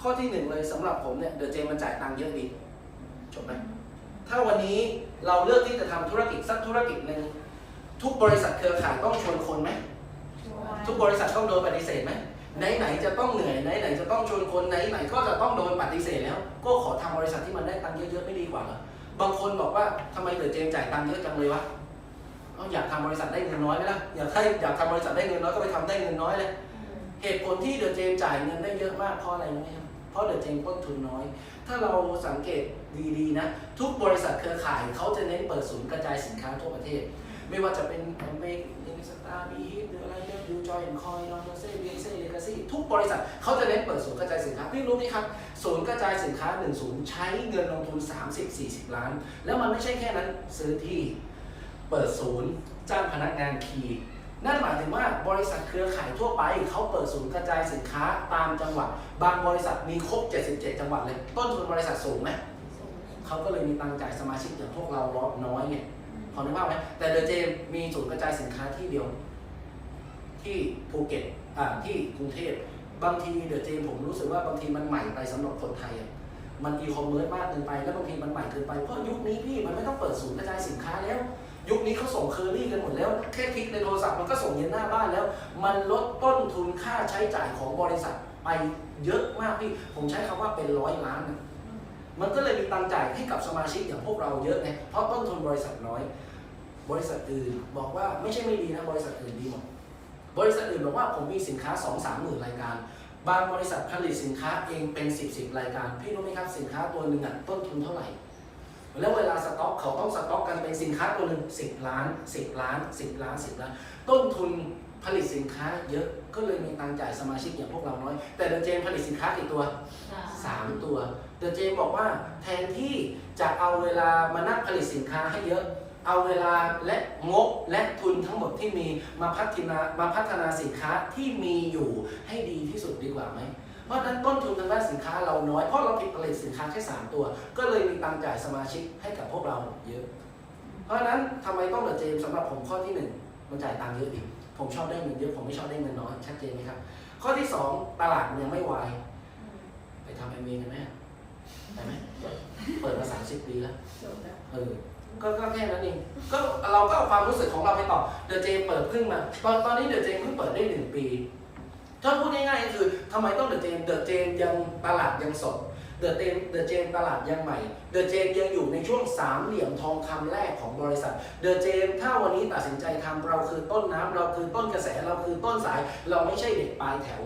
ข้อที่หนึ่งเลยสำหรับผมเนี่ยเดอะเจมันจ่ายตังค์เยอะดีจบไหมถ้าวันนี้เราเลือกที่จะทำธุรกิจสักธุรกิจหนึ่งทุกบริษัทเครือข่ายต้องชวนคนไหมทุกบริษัทต้องโดนปฏิเสธไหมไหนไหนๆจะต้องเหนื่อยไหนไหนๆจะต้องชวนคนไหนไหนๆก็จะต้องโดนปฏิเสธแล้ว ก็ขอทำบริษัทที่มันได้ตังค์เยอะๆไม่ดีกว่าเหรอบางคนบอกว่าทำไมเดอะเจมจ่ายตังค์เยอะจังเลยวะเอาอยากทำบริษัทได้เงินน้อยไหมล่ะอยากให้อยากทำบริษัทได้เงินน้อยก็ไปทำได้เงินน้อยเลย เหตุผลที่เดอะเจมจ่ายเงินได้เยอะมากเพราะอะไรรู้ไหมครับเพราะเดอะเจมต้นทุนน้อย ถ้าเราสังเกตดีๆนะ ทุกบริษัทเครือข่ายเขาจะเน้นเปิดศูนย์กระจายสินค้าทั่วประเทศ ไม่ว่าจะเป็นแอมเบกอินสตาร์บีฮิตหรืออะไรเนี่ยยูจอยแอนคอยนอนเซ่เบเซ่เลกาซี่ทุกบริษัทเขาจะเน้นเปิดศูนย์กระจายสินค้าพี่รู้ไหมครับศูนย์กระจายสินค้า1ศูนย์ใช้เงินลงทุน 30-40 ล้าน แล้วมันไม่ใช่แค่นั้นซื้อที่เปิดศูนย์จ้างพนักงานคีย์ นั่นหมายถึงว่าบริษัทเครือข่ายทั่วไปเขาเปิดศูนย์กระจายสินค้าตามจังหวัด บางบริษัทมีครบ 77 จังหวัดเลย ต้นทุนบริษัทสูงไหมเขาก็เลยมีตังค์จ่ายสมาชิกอย่างพวกเราน้อยไงพอนึกภาพไหมแต่เดอะเจมมีศูนย์กระจายสินค้าที่เดียว ที่ภูเก็ตอ่าที่กรุงเทพบางทีเดอะเจมผมรู้สึกว่าบางทีมันใหม่ไปสำหรับคนไทยอะมันอีคอมเมิร์ซมากเกินไปแล้วบางทีมันใหม่เกินไปเพราะยุคนี้พี่มันไม่ต้องเปิดศูนย์กระจายสินค้าแล้ว ยุคนี้เขาส่งเคอรี่กันหมดแล้ว แค่คลิกในโทรศัพท์มันก็ส่งเย็นหน้าบ้านแล้ว มันลดต้นทุนค่าใช้จ่ายของบริษัทไปเยอะมากพี่ผมใช้คำว่าเป็นร้อยล้านนะมันก็เลยมีตังจ่ายให้กับสมาชิกอย่างพวกเราเยอะไงเพราะต้นทุนบริษัทน้อย บริษัทอื่นบอกว่าไม่ใช่ไม่ดีนะบริษัทอื่นดีหมดบริษัทอื่นบอกว่าผมมีสินค้า 2 3 หมื่นรายการ บางบริษัทผลิตสินค้าเองเป็น 10 10รายการ พี่รู้ไหมครับสินค้าตัวหนึ่งอะต้นทุนเท่าไหร่ แล้วเวลาสต็อกเขาต้องสต็อกกันเป็นสินค้าตัวหนึ่ง10ล้าน10ล้าน10ล้าน10ล้าน ต้นทุนผลิตสินค้าเยอะก็เลยมีตังค์จ่ายสมาชิกอย่างพวกเราน้อย แต่เดอะเจมผลิตสินค้ากี่ตัว3ตัวเดอะเจมบอกว่าแทนที่จะเอาเวลามานั่งผลิตสินค้าให้เยอะ เอาเวลาและงบและทุนทั้งหมดที่มีมาพัฒนามาพัฒนาสินค้าที่มีอยู่ให้ดีที่สุดดีกว่าไหมเพ ราะฉะนั้นต้นทุนทางด้านสินค้าเราน้อยเพราะเราผลิตสินค้าแค่3ตัว ก็เลยมีตังค์จ่ายสมาชิกให้กับพวกเราเยอะ เพราะฉะนั้นทำไมต้องเดอะเจมสำหรับผมข้อที่หนึ่งมันจ่ายตังค์เยอะดิผมชอบได้เงินเยอะผมไม่ชอบได้เงินน้อยชัดเจนไหมครับ ข้อที่สองตลาดมันยังไม่วายไปทำเอ็มวีกันไหมไปไหมเปิดมาสามสิบปีแล้วเออก็ก็แค่นั้นเองก็เราก็เอาความรู้สึกของเราไปต่อเดอะเจมเปิดเพิ่งมา ตอนตอนนี้เดอะเจมเพิ่งเปิดได้หนึ่งปี ถ้าพูดง่ายๆก็คือทำไมต้องเดอะเจมเดอะเจมยังตลาดยังสดเดอะเจมเดอะเจมตลาดยังใหม่เดอะเจมยังอยู่ในช่วงสามเหลี่ยมทองคำแรกของบริษัทเดอะเจมถ้าวันนี้ตัดสินใจทำเราคือต้นน้ำเราคือต้นกระแสเราคือต้นสาย เราไม่ใช่เด็กปลายแถว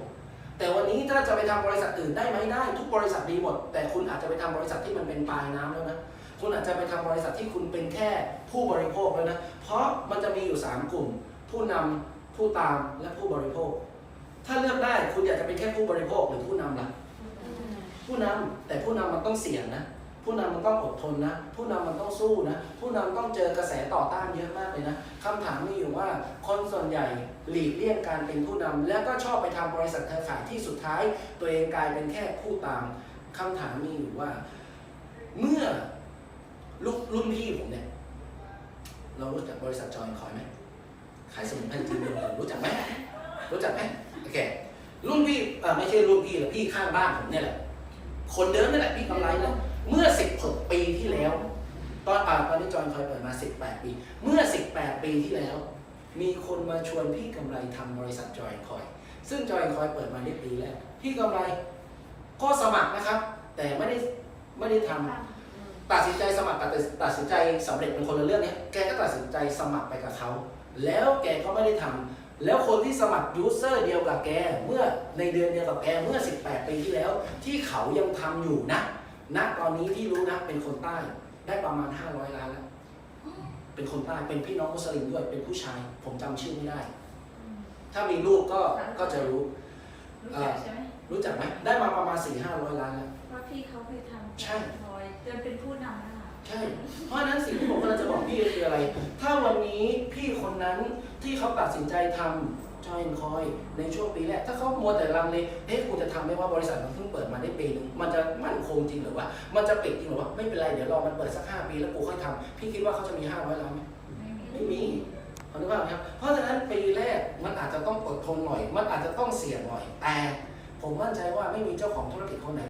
แต่วันนี้ถ้าจะไปทำบริษัทอื่นได้ไหมได้ ทุกบริษัทดีหมด แต่คุณอาจจะไปทำบริษัทที่มันเป็นปลายน้ำแล้วนะคุณอาจจะไปทำบริษัทที่คุณเป็นแค่ผู้บริโภคแล้วนะเพราะมันจะมีอยู่ 3 กลุ่ม ผู้นำผู้ตามและผู้บริโภค ถ้าเลือกได้คุณอยากจะเป็นแค่ผู้บริโภคหรือผู้นำล่ะผู้นำแต่ผู้นำมันต้องเสี่ยงนะ ผู้นำมันต้องอดทนนะ ผู้นำมันต้องสู้นะ ผู้นำต้องเจอกระแสต่อต้านเยอะมากเลยนะคำถามมีอยู่ว่าคนส่วนใหญ่หลีกเลี่ยงการเป็นผู้นำแล้วก็ชอบไปทำบริษัทเครือข่ายที่สุดท้าย ตัวเองกลายเป็นแค่ผู้ตามคำถามมีอยู่ว่า เมื่อลูกรุ่นพี่ผมเนี่ยเรารู้จักบริษัทจอยคอยไหมขายสมุนไพรจีนเดียวกันรู้จักไหมรู้จักไหม โอเครุ่นพี่เอ่อไม่ใช่รุ่นพี่หรอกพี่ข้างบ้านผมเนี่ยแหละ คนเดิมนี่แหละพี่กำไรเนี่ยเมื่อ16ปีที่แล้ว ตอนอ่าตอนนี้จอยคอยเปิดมา18ปี เมื่อ18ปีที่แล้ว มีคนมาชวนพี่กำไรทำบริษัทจอยคอย ซึ่งจอยคอยเปิดมาได้ปีแรกพี่กำไรก็สมัครนะครับ แต่ไม่ได้ไม่ได้ทำตัดสินใจสมัครกับตัดตัดสินใจสำเร็จเป็นคนละเรื่องเนี้ยแกก็ตัดสินใจสมัครไปกับเขา แล้วแกก็ไม่ได้ทำ แล้วคนที่สมัครยูเซอร์เดียวกับแก เมื่อในเดือนเดียวกับแกเมื่อ 18 ปีที่แล้ว ที่เขายังทำอยู่นะณตอนนี้ที่รู้นะเป็นคนใต้ได้ประมาณ 500 ล้านแล้วเป็นคนใต้เป็นพี่น้องมุสลิมด้วยเป็นผู้ชาย ผมจำชื่อไม่ได้ ถ้ามีลูกก็ก็จะรู้ รู้จักใช่ไหมรู้จักไหมได้มาประมาณ4 500ล้านแล้วว่าพี่เขาไปทำใช่พลอยจนเป็นผู้นำนะคะใช่เพราะฉะนั้นสิ่งที่ผมกำลังจะบอกพี่คืออะไร ถ้าวันนี้พี่คนนั้นที่เขาตัดสินใจทำจอยคอยในช่วงปีแรก ถ้าเขามัวแต่ลังเลเอ๊ะกูจะทำไหมว่าบริษัทมันเพิ่งเปิดมาได้ปีนึงมันจะมั่นคงจริงหรือว่ามันจะปิดจริงหรือว่าไม่เป็นไรเดี๋ยวรอมันเปิดสักห้าปีแล้วกูค่อยทำพี่คิดว่าเขาจะมีห้าร้อยล้านไหมไม่มีไม่มีเขาคิดว่าไงครับ เพราะฉะนั้นปีแรกมันอาจจะต้องอดทนหน่อย มันอาจจะต้องเสี่ยงหน่อย แต่ผมมั่นใจว่าไม่มีเจ้าของธุรกิจคนไหน